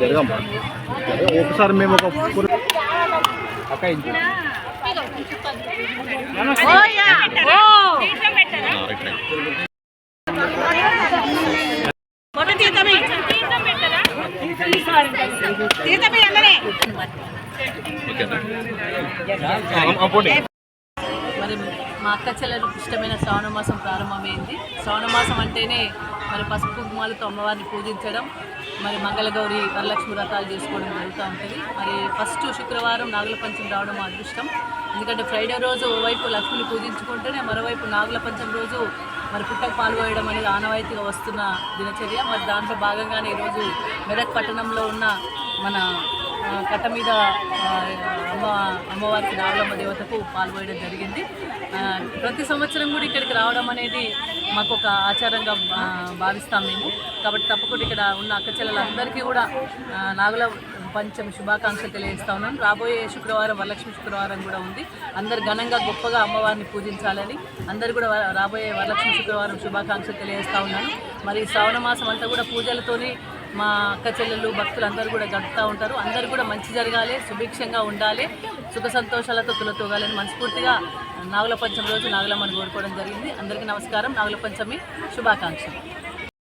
జరగమ్మా ఒకసారి మేము ఒక పుర- అక్క మరి మా అక్క చెల్లెలకు ఇష్టమైన శ్రావణ మాసం ప్రారంభమైంది. శ్రావణ మాసం అంటేనే మరి పసుపు కుంకుమాలతో అమ్మవారిని పూజించడం మరి మంగళగౌరి వరలక్ష్మి వ్రతాలు చేసుకోవడం జరుగుతూ ఉంటుంది మరి ఫస్ట్ శుక్రవారం నాగుల పంచమి రావడం మా అదృష్టం. ఎందుకంటే ఫ్రైడే రోజు ఓవైపు లక్ష్మిని పూజించుకుంటేనే మరోవైపు నాగుల పంచమి రోజు మరి పుట్టకు పాల్గొయడం అనేది ఆనవాయితీగా వస్తున్న దినచర్య. మరి దాంట్లో భాగంగానే ఈరోజు మెదక్ పట్టణంలో ఉన్న మన కట్ట మీద అమ్మ అమ్మవారికి నాగలమ్మ దేవతకు పాల్గొయడం జరిగింది. ప్రతి సంవత్సరం కూడా ఇక్కడికి రావడం అనేది మాకు ఒక ఆచారంగా భావిస్తాం మేము. కాబట్టి తప్పకుండా ఇక్కడ ఉన్న అక్కచెల్లెలందరికీ కూడా నాగుల పంచమి శుభాకాంక్షలు తెలియజేస్తా ఉన్నాను. రాబోయే శుక్రవారం వరలక్ష్మి శుక్రవారం కూడా ఉంది. అందరు ఘనంగా గొప్పగా అమ్మవారిని పూజించాలని అందరు కూడా రాబోయే వరలక్ష్మి శుక్రవారం శుభాకాంక్షలు తెలియజేస్తా ఉన్నాను. మరి శ్రావణ మాసం అంతా కూడా పూజలతోని మా అక్క చెల్లెలు భక్తులు అందరూ కూడా గడుపుతూ ఉంటారు. అందరూ కూడా మంచి జరగాలి సుభిక్షంగా ఉండాలి సుఖ సంతోషాలతో తులతూగాలని మనస్ఫూర్తిగా నాగుల పంచమి రోజు నాగులమ్మని కోరుకోవడం జరిగింది. అందరికీ నమస్కారం. నాగుల పంచమి శుభాకాంక్షలు.